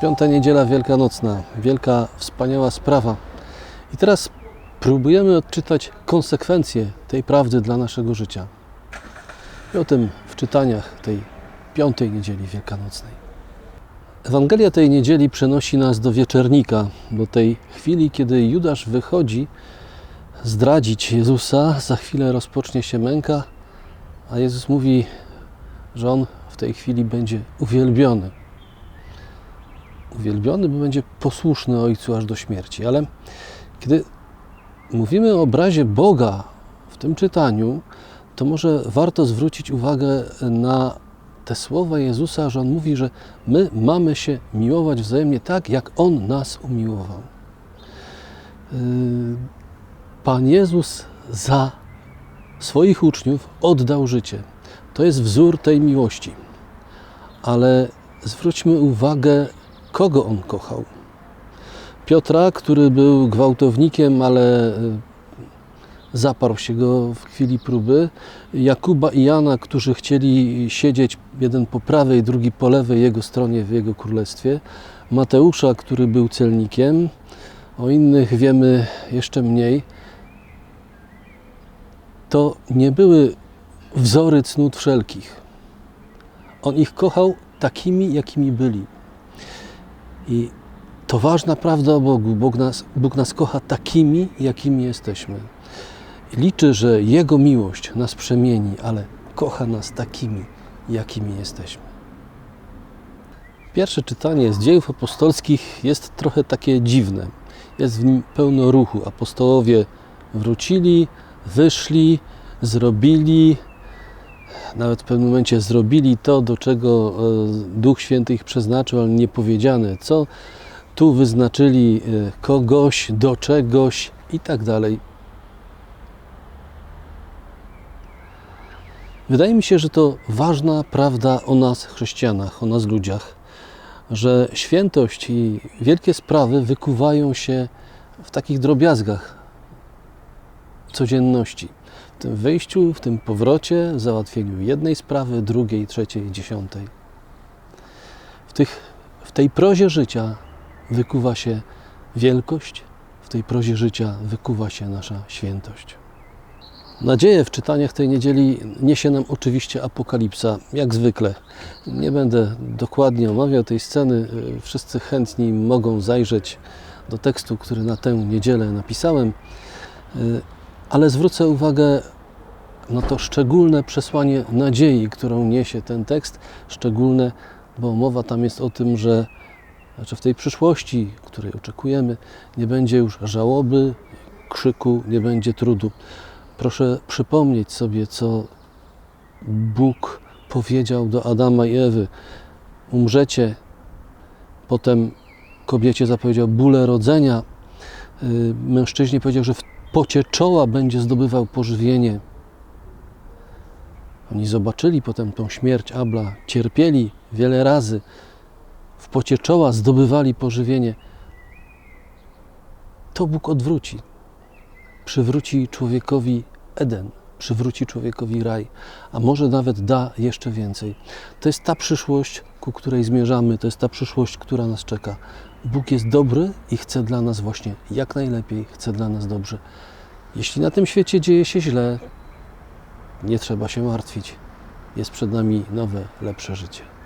Piąta niedziela wielkanocna, wielka, wspaniała sprawa. I teraz próbujemy odczytać konsekwencje tej prawdy dla naszego życia. I o tym w czytaniach tej piątej niedzieli wielkanocnej. Ewangelia tej niedzieli przenosi nas do wieczernika, do tej chwili, kiedy Judasz wychodzi zdradzić Jezusa. Za chwilę rozpocznie się męka, a Jezus mówi, że on w tej chwili będzie uwielbiony. Uwielbiony, bo będzie posłuszny Ojcu aż do śmierci. Ale kiedy mówimy o obrazie Boga w tym czytaniu, to może warto zwrócić uwagę na te słowa Jezusa, że On mówi, że my mamy się miłować wzajemnie tak, jak On nas umiłował. Yy, Pan Jezus za swoich uczniów oddał życie. To jest wzór tej miłości. Ale zwróćmy uwagę, kogo On kochał. Piotra, który był gwałtownikiem, ale zaparł się go w chwili próby. Jakuba i Jana, którzy chcieli siedzieć jeden po prawej, drugi po lewej jego stronie w jego królestwie. Mateusza, który był celnikiem. O innych wiemy jeszcze mniej. To nie były wzory cnót wszelkich. On ich kochał takimi, jakimi byli. I to ważna prawda o Bogu. Bóg nas, Bóg nas kocha takimi, jakimi jesteśmy. Liczy, że Jego miłość nas przemieni, ale kocha nas takimi, jakimi jesteśmy. Pierwsze czytanie z dziejów apostolskich jest trochę takie dziwne. Jest w nim pełno ruchu. Apostołowie wrócili, wyszli, zrobili, nawet w pewnym momencie zrobili to, do czego Duch Święty ich przeznaczył, ale nie powiedziane co. Tu wyznaczyli kogoś, do czegoś i tak dalej. Wydaje mi się, że to ważna prawda o nas, chrześcijanach, o nas, ludziach, że świętość i wielkie sprawy wykuwają się w takich drobiazgach codzienności. Tym wyjściu, w tym powrocie, w załatwieniu jednej sprawy, drugiej, trzeciej, dziesiątej. W, tych, w tej prozie życia wykuwa się wielkość, w tej prozie życia wykuwa się nasza świętość. Nadzieję w czytaniach tej niedzieli niesie nam oczywiście Apokalipsa, jak zwykle. Nie będę dokładnie omawiał tej sceny. Wszyscy chętni mogą zajrzeć do tekstu, który na tę niedzielę napisałem, ale zwrócę uwagę na to szczególne przesłanie nadziei, którą niesie ten tekst. Szczególne, bo mowa tam jest o tym, że znaczy w tej przyszłości, której oczekujemy, nie będzie już żałoby, krzyku, nie będzie trudu. Proszę przypomnieć sobie, co Bóg powiedział do Adama i Ewy. Umrzecie. Potem kobiecie zapowiedział bóle rodzenia. Mężczyźnie powiedział, że w pocie czoła będzie zdobywał pożywienie. Oni zobaczyli potem tą śmierć Abla, cierpieli wiele razy. W pocie czoła zdobywali pożywienie. To Bóg odwróci przywróci człowiekowi Eden, przywróci człowiekowi raj, a może nawet da jeszcze więcej. To jest ta przyszłość, ku której zmierzamy, to jest ta przyszłość, która nas czeka. Bóg jest dobry i chce dla nas właśnie jak najlepiej, chce dla nas dobrze. Jeśli na tym świecie dzieje się źle, nie trzeba się martwić. Jest przed nami nowe, lepsze życie.